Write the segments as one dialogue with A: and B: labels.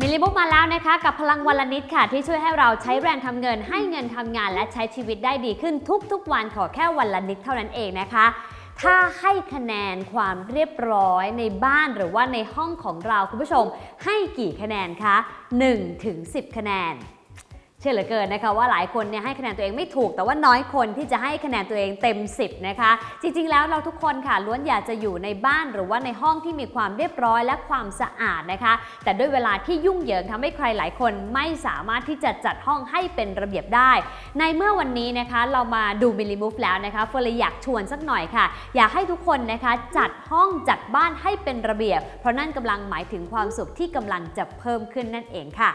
A: มิลลิบุกมาแล้วนะคะกับพลังวันละนิดค่ะ ที่ช่วยให้เราใช้แรงทำเงิน ให้เงินทำงานและใช้ชีวิตได้ดีขึ้นทุกๆ วันขอแค่วันละนิดเท่านั้นเองนะคะถ้าให้คะแนนความเรียบร้อยในบ้านหรือว่าในห้องของเราคุณผู้ชมให้กี่คะแนนคะ1ถึง10 คะแนน เชื่อเหลือเกินนะคะว่าหลายคนเนี่ยให้คะแนนตัวเองไม่ถูก แต่ว่าน้อยคนที่จะให้คะแนนตัวเองเต็ม 10 นะคะ จริงๆ แล้วเราทุกคนค่ะล้วนอยากจะอยู่ในบ้านหรือว่าในห้องที่มีความเรียบร้อยและความสะอาดนะคะ แต่ด้วยเวลาที่ยุ่งเหยิงทำให้ใครหลายคนไม่สามารถที่จะจัดห้องให้เป็นระเบียบได้ ในเมื่อวันนี้นะคะเรามาดูมิลลิมูฟแล้วนะคะเฟอร์เลยอยากชวนสักหน่อยค่ะ อยากให้ทุกคนนะคะจัดห้องจัดบ้านให้เป็นระเบียบ เพราะนั่นกำลังหมายถึงความสุขที่กำลังจะเพิ่มขึ้นนั่นเองค่ะ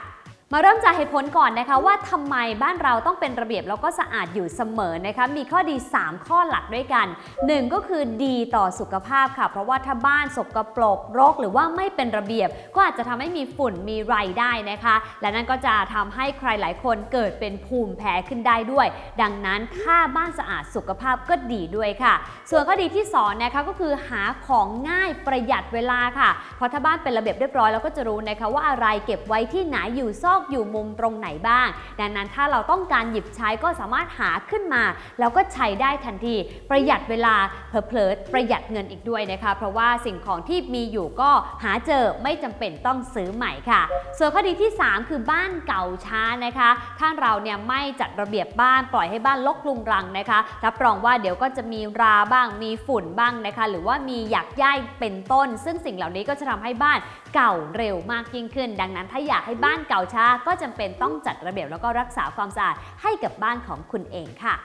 A: มาเริ่มจากเหตุผลก่อนนะคะว่าทำไมบ้านเราต้องเป็นระเบียบแล้วก็สะอาดอยู่เสมอนะคะมีข้อดี 3 ข้อหลักด้วยกัน 1 ก็คือดีต่อสุขภาพค่ะ เพราะว่าถ้าบ้านสกปรกรก หรือว่าไม่เป็นระเบียบ ก็อาจจะทำให้มีฝุ่นมีไรได้นะคะ และนั่นก็จะทำให้ใครหลายคนเกิดเป็นภูมิแพ้ขึ้นได้ด้วย ดังนั้นถ้าบ้านสะอาดสุขภาพก็ดีด้วยค่ะ ส่วนข้อดีที่2นะคะก็คือหาของง่ายประหยัดเวลาค่ะเพราะถ้าบ้านเป็นระเบียบเรียบร้อยเราก็จะรู้นะคะว่าอะไรเก็บไว้ที่ไหนอยู่ซอกอยู่มุมตรงไหนบ้าง ดังนั้นถ้าเราต้องการหยิบใช้ก็สามารถหาขึ้นมา แล้วก็ใช้ได้ทันที ประหยัดเวลาเผลอๆประหยัดเงินอีกด้วยนะคะ เพราะว่าสิ่งของที่มีอยู่ก็หาเจอไม่จำเป็นต้องซื้อใหม่ค่ะ ส่วนข้อดีที่ 3 คือบ้านเก่าช้านะคะ ถ้าเราเนี่ยไม่จัดระเบียบบ้านปล่อยให้บ้านลกลุงรังนะคะรับรองว่าเดี๋ยวก็จะมีราบ้างมีฝุ่นบ้างนะคะ หรือว่ามีหยักย่ายเป็นต้น ซึ่งสิ่งเหล่านี้ก็จะทำให้บ้านเก่าเร็วมากยิ่งขึ้น ดังนั้นถ้าอยากให้บ้านเก่าช้าก็จำเป็นต้องจัดระเบียบแล้วก็รักษาความสะอาดให้กับบ้านของคุณเองค่ะ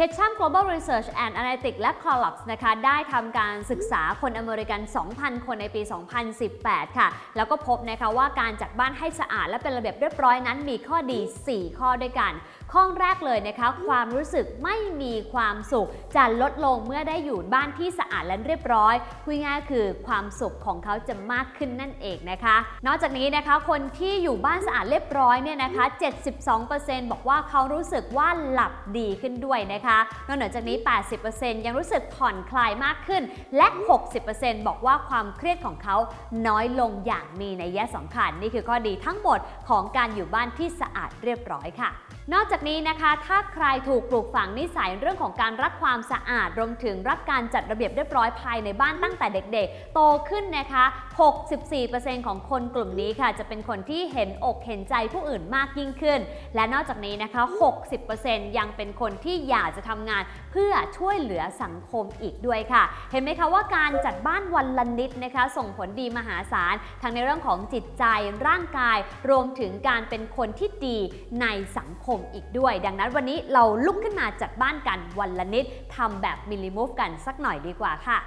A: เคชัม Global Research and Analytics และ c o l l u x นะคะได้ทำการศึกษาคนอเมริกัน 2,000 คนในปี 2018 ค่ะ แล้วก็พบนะคะว่าการจัดบ้านให้สะอาดและเป็นระเบียบเรียบร้อยนั้นมีข้อดี 4 ข้อด้วยกัน ข้อแรกเลยนะคะ ความรู้สึกไม่มีความสุข จะลดลงเมื่อได้อยู่บ้านที่สะอาดและเรียบร้อยพูดง่ายคือความสุขของเขาจะมากขึ้นนั่นเองนะคะ นอกจากนี้นะคะคนที่อยู่บ้านสะอาดเรียบร้อยเนี่ยนะคะ 72%บอกว่าเขารู้สึกว่าหลับดีขึ้นด้วยนะคะนอกเหนือจากนี้ 80%ยังรู้สึกผ่อนคลายมากขึ้น และ 60%บอกว่าความเครียดของเขาน้อยลงอย่างมีนัยยะสำคัญ นี่คือข้อดีทั้งหมดของการอยู่บ้านที่สะอาดเรียบร้อยค่ะ นอกจากนี้นะคะ ถ้าใครถูกปลูกฝังนิสัยเรื่องของการรักความสะอาด รวมถึงรักการจัดระเบียบเรียบร้อยภายในบ้านตั้งแต่เด็กๆ โตขึ้นนะคะ 64%ของคนกลุ่มนี้ค่ะ จะเป็นคนที่เห็นอกเห็นใจผู้อื่นมากยิ่งขึ้น และนอกจากนี้นะคะ 60%ยังเป็นคนที่อยากจะทำงาน เพื่อช่วยเหลือสังคมอีกด้วยค่ะ เห็นไหมคะว่าการจัดบ้านวันละนิดนะคะ ส่งผลดีมหาศาลทั้งในเรื่องของจิตใจร่างกาย รวมถึงการเป็นคนที่ดีในสังคมอีกด้วย ดังนั้นวันนี้เราลุกขึ้นมาจัดบ้านกันวันละนิดทำแบบมิลลิมูฟกันสักหน่อยดีกว่าค่ะ